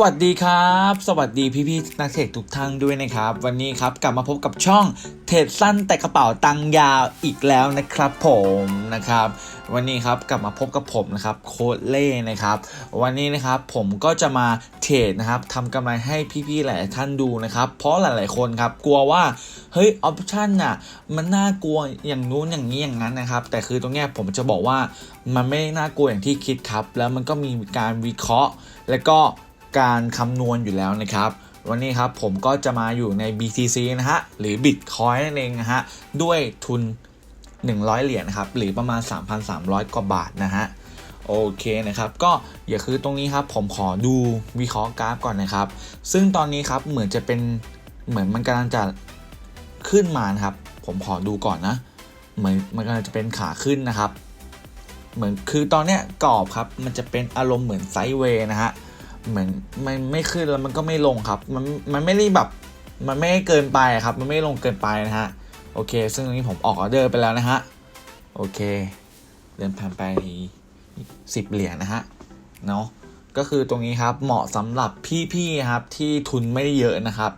สวัสดีครับ สวัสดีพี่ๆนักเทรดทุกท่านด้วยนะครับ วันนี้ครับกลับมาพบกับช่องเทรดสั้นแต่กระเป๋าตังค์ยาวอีกแล้วนะครับผมนะครับ วันนี้ครับกลับมาพบกับผมนะครับโค้ดเล่นะครับ วันนี้นะครับผมก็จะมาเทรดนะครับทำกำไรให้พี่ๆหลายท่านดูนะครับเพราะหลายๆคนครับกลัวว่าเฮ้ยออปชั่นน่ะมันน่ากลัวอย่างนู้นอย่างนี้อย่างนั้นนะครับ แต่คือตรงเนี้ยผมจะบอกว่ามันไม่น่ากลัวอย่างที่คิดครับ แล้วมันก็มีการวิเคราะห์ แล้วก็ การคำนวณอยู่แล้วนะครับ วันนี้ครับผมก็จะมาอยู่ใน BTC นะฮะ หรือ Bitcoin นั่นเองนะฮะ ด้วยทุน 100 เหรียญนะครับ หรือประมาณ 3,300 กว่าบาทนะฮะ โอเคนะครับ ก็อย่าคือตรงนี้ครับ ผมขอดูวิเคราะห์กราฟก่อนนะครับ ซึ่งตอนนี้ครับเหมือนจะเป็นเหมือนมันกำลังจะขึ้นมานะครับ ผมขอดูก่อนนะ เหมือนมันกำลังจะเป็นขาขึ้นนะครับ เหมือนคือตอนเนี้ยกรอบครับ มันจะเป็นอารมณ์เหมือนไซด์เวย์นะฮะ เหมือนมันไม่ขึ้นแล้วมันก็ไม่ลงครับ มันมันไม่ได้แบบมันไม่เกินไปครับ มันไม่ลงเกินไปนะฮะ โอเค ซึ่งตรงนี้ผมออกออเดอร์ไปแล้วนะฮะ โอเค เดินผ่านไปสิบเหรียญนะฮะ เนาะก็คือตรงนี้ครับ เหมาะสำหรับพี่ๆครับที่ทุนไม่ได้เยอะนะครับ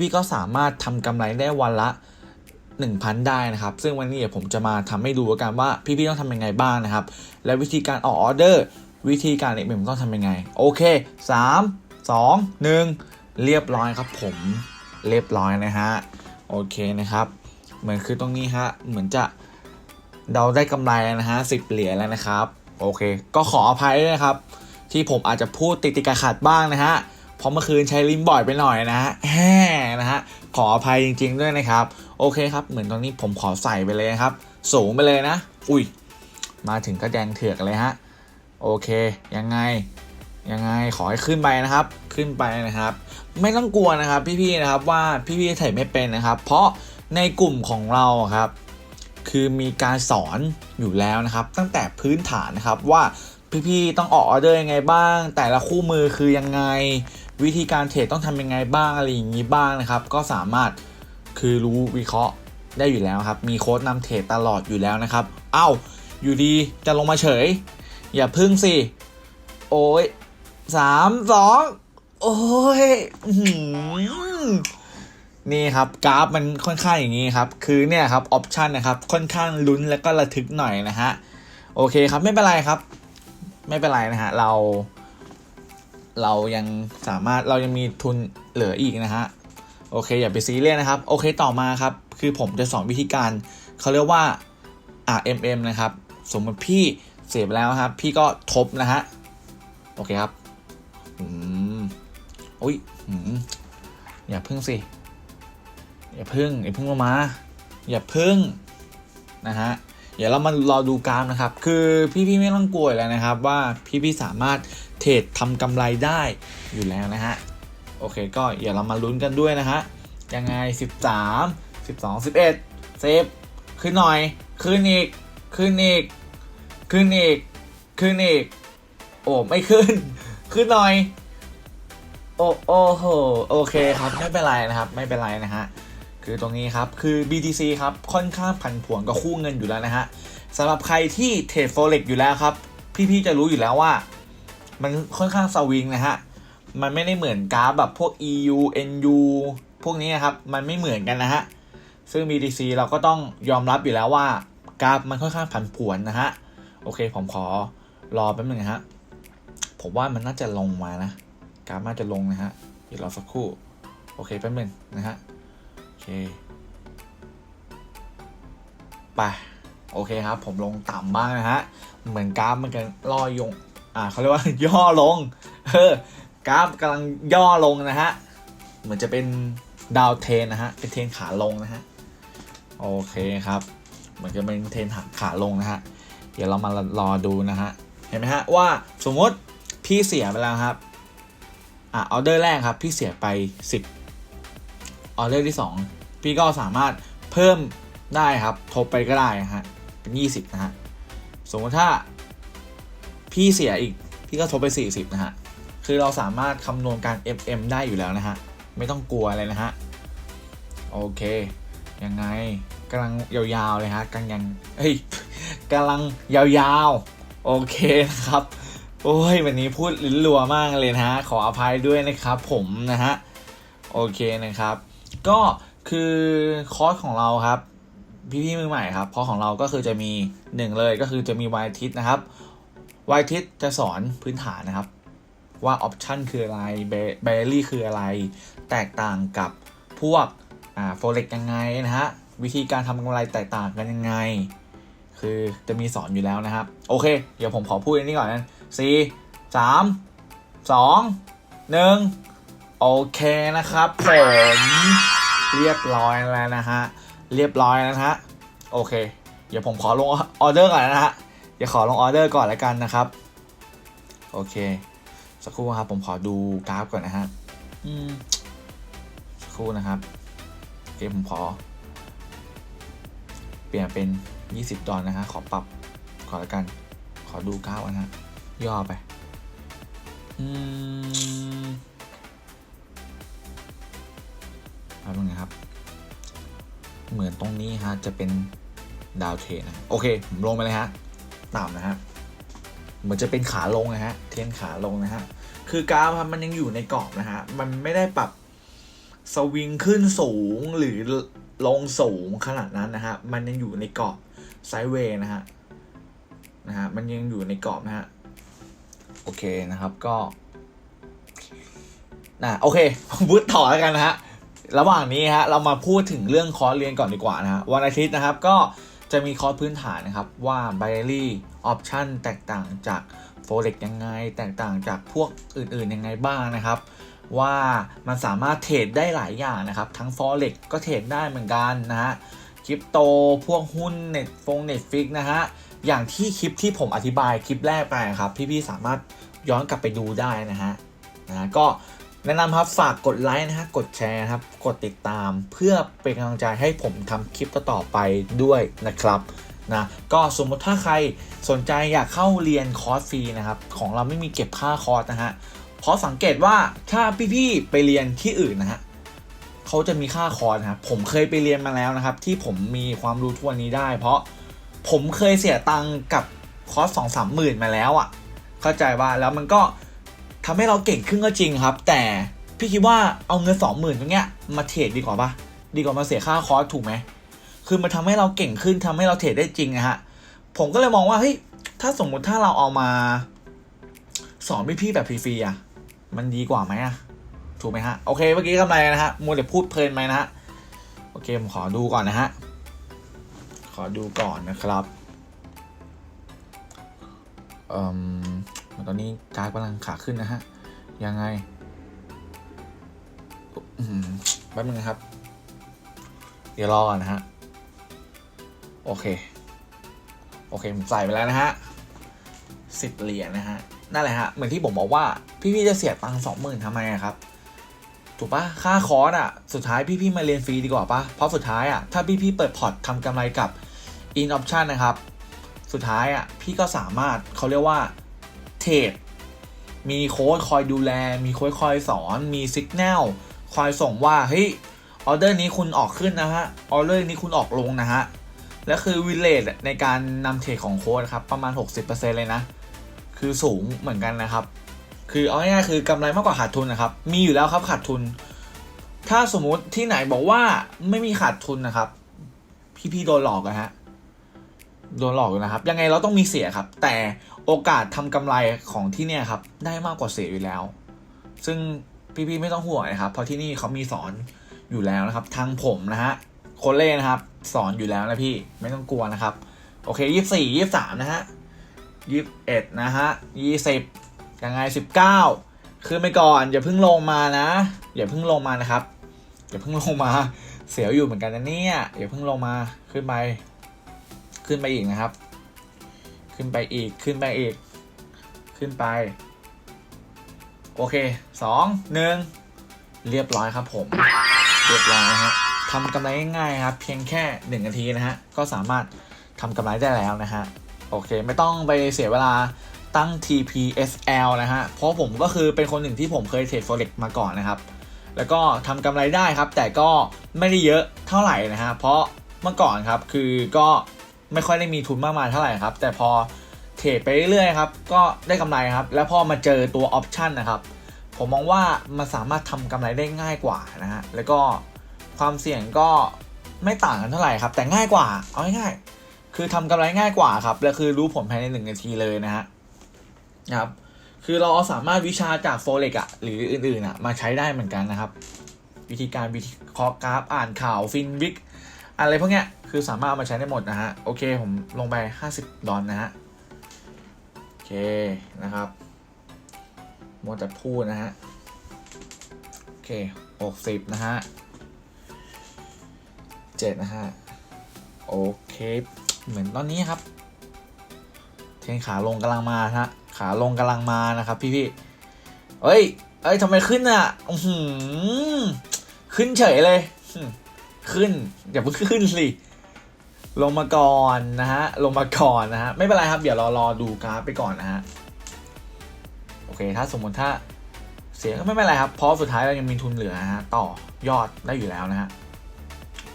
พี่ๆก็สามารถทำกำไรได้วันละ 1,000 ได้นะครับ ซึ่งวันนี้เดี๋ยวผมจะมาทำให้ดูกันว่าพี่ๆต้องทำยังไงบ้างนะครับ และวิธีการออกออเดอร์ วิธีการเอกผมต้องทำยังไง โอเค 3 2 1 เรียบร้อยครับผมเรียบร้อยนะฮะ โอเคนะครับ เหมือนคือตรงนี้ฮะ เหมือนจะเราได้กำไรแล้วนะฮะสิบเหรียญแล้วนะครับ โอเค ก็ขออภัยด้วยนะครับ ที่ผมอาจจะพูดติดติดๆขัดบ้างนะฮะเพราะเมื่อคืนใช้ลิ้นบ่อยไปหน่อยนะฮะแฮ่นะฮะขออภัยจริง ๆ ด้วยนะครับ โอเคครับ เหมือนตอนนี้ผมขอใส่ไปเลยครับ สูงไปเลยนะ อุ้ย มาถึงก็แดงเถือกเลยฮะ โอเค ยังไง ยังไงขอให้ขึ้นไปนะครับ ขึ้นไปนะครับ ไม่ต้องกลัวนะครับพี่ๆนะครับว่าพี่ๆเทรดไม่เป็นนะครับ เพราะในกลุ่มของเราครับ คือมีการสอนอยู่แล้วนะครับ ตั้งแต่พื้นฐานนะครับว่าพี่ๆต้องออกออเดอร์ยังไงบ้าง แต่ละคู่มือคือยังไง วิธีการเทรดต้องทำยังไงบ้างอะไรอย่างนี้บ้างนะครับ ก็สามารถคือรู้วิเคราะห์ได้อยู่แล้วครับ มีโค้ดนำเทรดตลอดอยู่แล้วนะครับ เอ้าอยู่ดีจะลงมาเฉย อย่าพึ่งสิ โอ้ยสามสองโอ้ยนี่ครับกราฟมันค่อนข้างอย่างนี้ครับ คือเนี่ยครับออปชันนะครับ ค่อนข้างลุ้นแล้วก็ระทึกหน่อยนะฮะ โอเคครับไม่เป็นไรครับ ไม่เป็นไรนะฮะ เรา เรายังสามารถเรายังมีทุนเหลืออีกนะฮะ โอเค อย่าไปซีเรียสนะครับ โอเคต่อมาครับ คือผมจะสอนวิธีการเขาเรียกว่า RMM นะครับ สมมติพี่ เสียไปแล้วครับ พี่ก็ทบนะฮะ โอเคครับ อืมอุ้ยอืมอย่าพึ่งสิ อย่าพึ่ง อย่าพึ่งลงมา อย่าพึ่งนะฮะ เดี๋ยวเรามารอดูกรามนะครับ คือพี่ๆไม่ต้องกลัวอยู่แล้วนะครับ ว่าพี่ๆสามารถเทรดทำกำไรได้อยู่แล้วนะฮะ โอเคก็เดี๋ยวเรามาลุ้นกันด้วยนะฮะ ยังไง 13 12 11เซฟขึ้นหน่อย ขึ้นอีก ขึ้นอีก ขึ้นอีก ขึ้นอีก โอ้ ไม่ขึ้น ขึ้นหน่อย โอ้โอ้โห โอเคครับ ไม่เป็นไรนะครับ ไม่เป็นไรนะฮะ คือตรงนี้ครับ คือ BTC ครับ ค่อนข้างผันผวนกับคู่เงินอยู่แล้วนะฮะสำหรับใครที่เทรด Forex อยู่แล้วครับ พี่ๆจะรู้อยู่แล้วว่า มันค่อนข้างสวิงนะฮะ มันไม่ได้เหมือนกราฟแบบพวก EU NU พวกนี้นะครับ มันไม่เหมือนกันนะฮะ ซึ่ง BTC เราก็ต้องยอมรับอยู่แล้วว่ากราฟมันค่อนข้างผันผวนนะฮะ โอเคผมขอรอแป๊บหนึงนะฮะ ผมว่ามันน่าจะลงมานะกราฟน่าจะลงนะฮะเดี๋ยวรอสักครู่ โอเคแป๊บหนึงนะฮะ โอเคไปโอเคครับ ผมลงต่ำบ้างนะฮะ เหมือนกราฟมันกันล่อยง อ่าเขาเรียกว่าย่อลง เออกราฟกำลังย่อลงนะฮะ เหมือนจะเป็นดาวเทนนะฮะ เป็นเทนขาลงนะฮะ โอเคครับ เหมือนจะเป็นเทนขาลงนะฮะ เดี๋ยวเรามารอดูนะฮะ เห็นไหมฮะว่าสมมติพี่เสียไปแล้วครับ อะออเดอร์แรกครับ พี่เสียไป 10ออเดอร์ที่ 2 พี่ก็สามารถเพิ่มได้ครับทบไปก็ได้นะฮะเป็น 20 นะฮะ สมมติถ้าพี่เสียอีก พี่ก็ทบไป 40 นะฮะ คือเราสามารถคำนวณการ FM ได้อยู่แล้วนะฮะ ไม่ต้องกลัวอะไรนะฮะ โอเค ยังไง กำลังยาวๆเลยฮะกำลังยังเฮ้ยกำลังยาวๆ โอเคนะครับ โอ้ยวันนี้พูดลิ้นรัวมากเลยนะฮะขออภัยด้วยนะครับผมนะฮะโอเคนะครับ ก็คือคอร์สของเราครับ พี่ๆมือใหม่ครับคอร์สของเราก็คือจะมีหนึ่งเลยก็คือจะมีวายทิศนะครับวายทิศจะสอนพื้นฐานนะครับ ว่าออปชันคืออะไรเบลลี่คืออะไร แตกต่างกับพวกอ่าโฟเร็กยังไงนะฮะ วิธีการทำกำไรแตกต่างกันยังไง คือจะมีสอนอยู่แล้วนะครับ โอเค เดี๋ยวผมขอพูดอันนี้ก่อนนะสี่สามสองหนึ่งโอเคนะครับผมเรียบร้อยแล้วนะฮะเรียบร้อยแล้วนะฮะโอเค เดี๋ยวผมขอลงออเดอร์ก่อนนะฮะเดี๋ยวขอลงออเดอร์ก่อนแล้วกันนะครับโอเคสักครู่ครับผมขอดูกราฟก่อนนะฮะอืมสักครู่นะครับโอเคผมขอ ลี่ยนเป็น 20 ดอลนะฮะขอปรับขอล้วกัน ขอดูกราฟนะฮะย่อไปอืมเอาตรงนี้ครับ เหมือนตรงนี้ฮะจะเป็นดาวเทนนะโอเคผมลงไปเลยฮะต่ำนะฮะเหมือนจะเป็นขาลงนะฮะเทนขาลงนะฮะคือกราฟมันยังอยู่ในกรอบนะฮะมันไม่ได้ปรับสวิงขึ้นสูงหรือ ลงสูงขนาดนั้นนะฮะ มันยังอยู่ในกรอบไซด์เวย์นะฮะ นะฮะ มันยังอยู่ในกรอบนะฮะ โอเคนะครับ ก็นะโอเคผมพูดต่อแล้วกันนะฮะ ระหว่างนี้ฮะ เรามาพูดถึงเรื่องคอร์สเรียนก่อนดีกว่านะฮะ วันอาทิตย์นะครับ ก็จะมีคอร์สพื้นฐานนะครับ ว่า binary option แตกต่างจาก forex ยังไง แตกต่างจากพวกอื่นๆยังไงบ้างนะครับ ว่ามันสามารถเทรดได้หลายอย่างนะครับ ทั้ง forex ก็เทรดได้เหมือนกันนะฮะคริปโต พวกหุ้นเน็ตฟงเน็ตฟิกนะฮะ อย่างที่คลิปที่ผมอธิบายคลิปแรกไปครับ พี่ๆสามารถย้อนกลับไปดูได้นะฮะนะก็แนะนำครับฝากกดไลค์นะฮะกดแชร์ครับ กดติดตามเพื่อเป็นกำลังใจให้ผมทำคลิปต่อไปด้วยนะครับนะก็สมมติถ้าใครสนใจอยากเข้าเรียนคอร์สฟรีนะครับ ของเราไม่มีเก็บค่าคอร์สนะฮะ เพราะสังเกตว่าถ้าพี่ๆไปเรียนที่อื่นนะฮะเขาจะมีค่าคอร์สครับผมเคยไปเรียนมาแล้วนะครับ ที่ผมมีความรู้ทั่วนี้ได้ เพราะผมเคยเสียตังค์กับคอร์สสองสามหมื่นมาแล้วอะ่ะ เข้าใจว่าแล้วมันก็ทำให้เราเก่งขึ้นก็จริงครับ แต่พี่คิดว่าเอาเงินสองหมื่นตรงเนี้ยมาเทรดดีกว่าปะดีกว่ามาเสียค่าคอร์สถูกไหมคือมันทำให้เราเก่งขึ้นทำให้เราเทรดได้จริงนะฮะผมก็เลยมองว่าเฮ้ยถ้าสมมุติถ้าเราเอามาสอนพี่ๆแบบฟรีๆอะ มันดีกว่าไหมอะถูกไหมฮะ โอเค เมื่อกี้กำไรนะฮะมัวแต่พูดเพลินไหมนะฮะ โอเค ผมขอดูก่อนนะฮะ ขอดูก่อนนะครับเอ่มตอนนี้กราฟกำลังขาขึ้นนะฮะ ยังไงแป๊บนึงครับ เดี๋ยวรอก่อนนะฮะ โอเค โอเค ผมใส่ไปแล้วนะฮะสิบเหรียญนะฮะ นั่นแหละฮะเหมือนที่ผมบอกว่าพี่ๆจะเสียตังค์สองหมื่นทำไมครับ ถูกปะค่าคอร์สอะ สุดท้ายพี่ๆมาเรียนฟรีดีกว่าปะเพราะสุดท้ายอะถ้าพี่ๆเปิดพอร์ตทำกำไรกับ in option นะครับ สุดท้ายอะพี่ก็สามารถเขาเรียกว่าเทรดมีโค้ดคอยดูแล มีโค้ดคอยสอน มีสัญญาณคอยส่งว่าเฮ้ยออเดอร์นี้คุณออกขึ้นนะฮะออเดอร์นี้คุณออกลงนะฮะและคือวิเลตในการนำเทรดของโค้ดครับประมาณ 60%เลยนะ คือสูงเหมือนกันนะครับ คือเอาง่ายๆคือกำไรมากกว่าขาดทุนนะครับ มีอยู่แล้วครับขาดทุน ถ้าสมมุติที่ไหนบอกว่าไม่มีขาดทุนนะครับ พี่ๆโดนหลอกนะฮะโดนหลอกอยู่นะครับ ยังไงเราต้องมีเสียครับ แต่โอกาสทำกำไรของที่เนี่ยครับ ได้มากกว่าเสียอยู่แล้ว ซึ่งพี่ๆไม่ต้องห่วงนะครับ เพราะที่นี่เขามีสอนอยู่แล้วนะครับ ทางผมนะฮะโคเล่นะครับ สอนอยู่แล้วนะพี่ไม่ต้องกลัวนะครับ โอเคยี่สี่ยี่สามนะฮะ ยี่สิบเอ็ดนะฮะยี่สิบยังไงสิบเก้าขึ้นไปก่อน อย่าเพิ่งลงมานะ อย่าเพิ่งลงมานะครับ อย่าเพิ่งลงมา เสียวอยู่เหมือนกันนะเนี่ยอย่าเพิ่งลงมาขึ้นไป ขึ้นไปอีกนะครับ ขึ้นไปอีกขึ้นไปอีก ขึ้นไป โอเคสองหนึ่งเรียบร้อยครับผม เรียบร้อยนะฮะทำกำไรง่ายๆครับ เพียงแค่หนึ่งนาทีนะฮะ ก็สามารถทำกำไรได้แล้วนะฮะ โอเค ไม่ต้องไปเสียเวลาตั้ง TPSL นะฮะ เพราะผมก็คือเป็นคนหนึ่งที่ผมเคยเทรด forex มาก่อนนะครับ แล้วก็ทำกำไรได้ครับ แต่ก็ไม่ได้เยอะเท่าไหร่นะฮะ เพราะเมื่อก่อนครับ คือก็ไม่ค่อยได้มีทุนมากมายเท่าไหร่ครับ แต่พอเทรดไปเรื่อยๆครับ ก็ได้กำไรครับ แล้วพอมาเจอตัวออปชันนะครับ ผมมองว่ามันสามารถทำกำไรได้ง่ายกว่านะฮะ แล้วก็ความเสี่ยงก็ไม่ต่างกันเท่าไหร่ครับ แต่ง่ายกว่า เอาง่ายๆ คือทำกำไรง่ายกว่าครับ และคือรู้ผลภายในหนึ่งนาทีเลยนะฮะนะครับ คือเราสามารถวิชาจากโฟเล็กอะหรืออื่นๆอะมาใช้ได้เหมือนกันนะครับ วิธีการวิธีเคาะกราฟอ่านข่าวฟินวิกอะไรพวกเนี้ยคือสามารถเอามาใช้ได้หมดนะฮะ โอเค ผมลงไป 50 ดอลนะฮะ โอเคนะครับมัวแต่พูดนะฮะ โอเค60นะฮะ7นะฮะ โอเค เหมือนตอนนี้ครับ เทรนขาลงกำลังมาฮะ ขาลงกำลังมานะครับพี่พี่เอ้ย เอ้ยทำไมขึ้นอะอือหือขึ้นเฉยเลย ขึ้นอย่าเพิ่งขึ้นสิลงมาก่อนนะฮะ ลงมาก่อนนะฮะ ไม่เป็นไรครับ เดี๋ยวรารอดูกราฟไปก่อนนะฮะ โอเค ถ้าสมมติถ้าเสียก็ไม่เป็นไรครับ เพราะสุดท้ายเรายังมีทุนเหลือนะฮะ ต่อยอดได้อยู่แล้วนะฮะ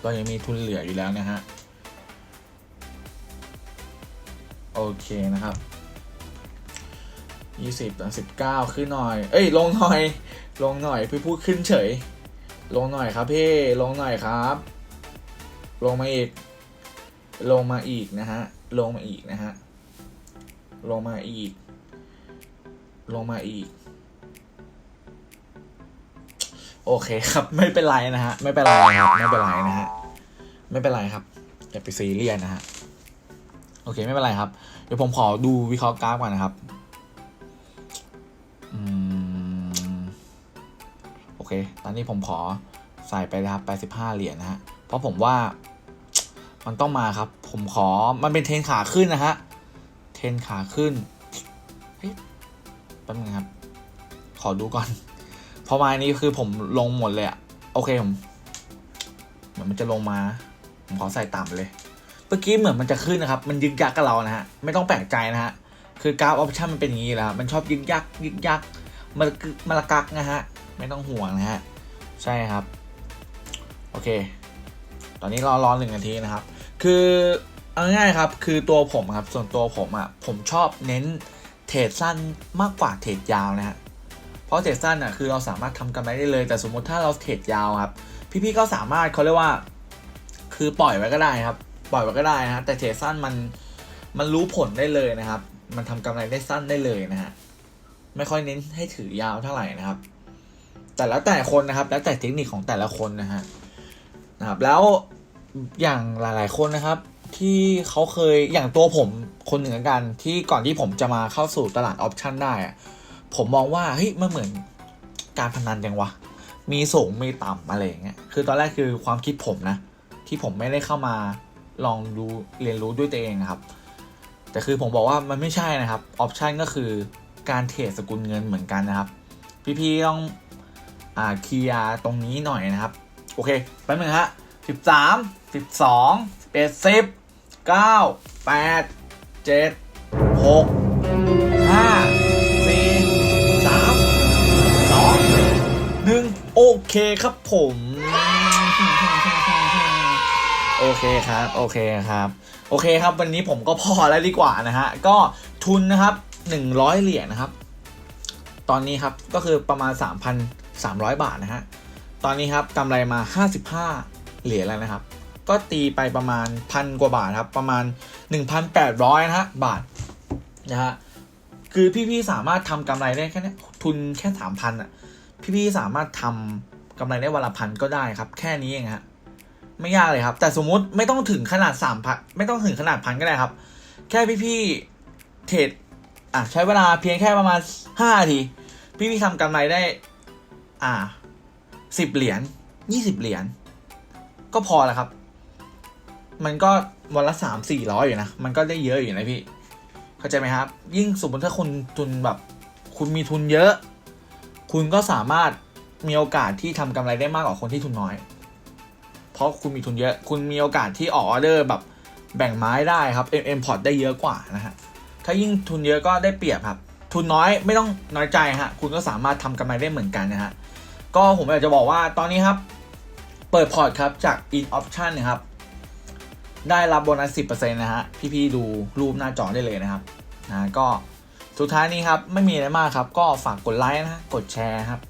เรายังมีทุนเหลืออยู่แล้วนะฮะ โอเคนะครับยี่สิบสิบเก้าขึ้นหน่อย เอ้ย ลงหน่อย ลงหน่อย พี่พูดขึ้นเฉย ลงหน่อยครับพี่ ลงหน่อยครับ ลงมาอีก ลงมาอีกนะฮะ ลงมาอีกนะฮะ ลงมาอีก ลงมาอีก โอเคครับ ไม่เป็นไรนะฮะ ไม่เป็นไรครับ ไม่เป็นไรนะฮะ ไม่เป็นไรครับ อย่าไปซีเรียสนะฮะ โอเคไม่เป็นไรครับ เดี๋ยวผมขอดูวิเคราะห์กราฟก่อนนะครับอืมโอเค ตอนนี้ผมขอใส่ไปนะครับ 85 เหรียญนะฮะ เพราะผมว่ามันต้องมาครับ ผมขอมันเป็นเทนขาขึ้นนะฮะ เทนขาขึ้นเฮ้ยแป๊บนึงครับ ขอดูก่อน เพราะมาอันนี้คือผมลงหมดเลยอะโอเคผมเหมือนมันจะลงมา ผมขอใส่ต่ำเลย มื่อกี้เหมือนมันจะขึ้นนะครับ มันยึกยักกับเรานะฮะ ไม่ต้องแปลกใจนะฮะ คือกราฟออปชั่นมันเป็นอย่างนี้และครับมันชอบยึกยักยึกยักมันมันละกักนะฮะ ไม่ต้องห่วงนะฮะ ใช่ครับ โอเค ตอนนี้รอรอหนึ่งนาทีนะครับ คือเอาง่ายครับ คือตัวผมครับ ส่วนตัวผมอะ ผมชอบเน้นเทรดสั้นมากกว่าเทรดยาวนะฮะ เพราะเทรดสั้นอะ คือเราสามารถทำกำไรได้เลย แต่สมมติถ้าเราเทรดยาวครับ พี่ๆก็สามารถเขาเรียกว่า คือปล่อยไว้ก็ได้ครับ ปล่อยไว้ก็ได้นะฮะแต่เทรดสั้นมันมันรู้ผลได้เลยนะครับ มันทำกำไรได้สั้นได้เลยนะฮะไม่ค่อยเน้นให้ถือยาวเท่าไหร่นะครับ แต่แล้วแต่คนนะครับ แล้วแต่เทคนิคของแต่ละคนนะฮะนะครับ แล้วอย่างหลาย ๆ คนนะครับ ที่เขาเคยอย่างตัวผมคนหนึ่งกันที่ก่อนที่ผมจะมาเข้าสู่ตลาดออปชันได้ผมมองว่าเฮ้ยมันเหมือนการพนันยังวะมีสูงมีต่ำอะไรอย่างเงี้ยคือตอนแรกคือความคิดผมนะ ที่ผมไม่ได้เข้ามา ลองดูเรียนรู้ด้วยตัวเองนะครับ แต่คือผมบอกว่ามันไม่ใช่นะครับออปชันก็คือการเทรดสกุลเงินเหมือนกันนะครับ พี่ๆต้องอ่าเคลียร์ตรงนี้หน่อยนะครับ โอเคแป๊บนึงฮะสิบสามสิบสองสิบเอ็ดสิบเก้าแปดเจ็ดหกห้าสี่สามสองหนึ่งโอเคครับผม โอเคครับ โอเคครับ โอเคครับ วันนี้ผมก็พอแล้วดีกว่านะฮะ ก็ทุนนะครับ100เหรียญนะครับ ตอนนี้ครับ ก็คือประมาณ3,300บาทนะฮะ ตอนนี้ครับกำไรมา55เหรียญแล้วนะครับ ก็ตีไปประมาณพันกว่าบาทครับ ประมาณ1,800นะฮะ บาทนะฮะ คือพี่ๆสามารถทำกำไรได้แค่นี้ทุนแค่3,000อะ พี่ๆสามารถทำกำไรได้วันละพันก็ได้ครับ แค่นี้เองฮะ ไม่ยากเลยครับ แต่สมมุติไม่ต้องถึงขนาดสามพันไม่ต้องถึงขนาดพันก็ได้ครับ แค่พี่ๆเทรดอะใช้เวลาเพียงแค่ประมาณห้านาที พี่ๆทำกำไรได้ อ่าสิบเหรียญยี่สิบเหรียญก็พอแล้วครับ มันก็วันละสามสี่ร้อยอยู่นะ มันก็ได้เยอะอยู่นะพี่ เข้าใจไหมครับ ยิ่งสมมติถ้าคุณทุนแบบ คุณมีทุนเยอะ คุณก็สามารถมีโอกาสที่ทำกำไรได้มากกว่าคนที่ทุนน้อย ราะคุณมีทุนเยอะ คุณมีโอกาสที่ออกออเดอร์แบบแบ่งไม้ได้ครับเอ็มพอร์ตได้เยอะกว่านะฮะ ถ้ายิ่งทุนเยอะก็ได้เปรียบครับ ทุนน้อยไม่ต้องน้อยใจฮะ คุณก็สามารถทำกำไรได้เหมือนกันนะฮะ ก็ผมอยากจะบอกว่าตอนนี้ครับ เปิดพอร์ตครับจาก in option นะครับ ได้รับโบนัส 10%นะฮะ พี่ๆดูรูปหน้าจอได้เลยนะครับนะก็สุดท้ายนี้ครับไม่มีอะไรมากครับ ก็ฝากกดไลค์นะฮะกดแชร์ครับ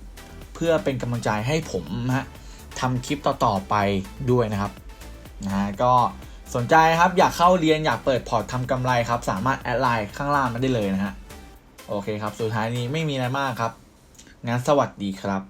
เพื่อเป็นกำลังใจให้ผมนะฮะ ทำคลิปต่อๆไปด้วยนะครับนะฮะก็สนใจครับอยากเข้าเรียนอยากเปิดพอร์ตทำกำไรครับ สามารถแอดไลน์ข้างล่างมาได้เลยนะฮะโอเคครับ สุดท้ายนี้ไม่มีอะไรมากครับงั้นสวัสดีครับ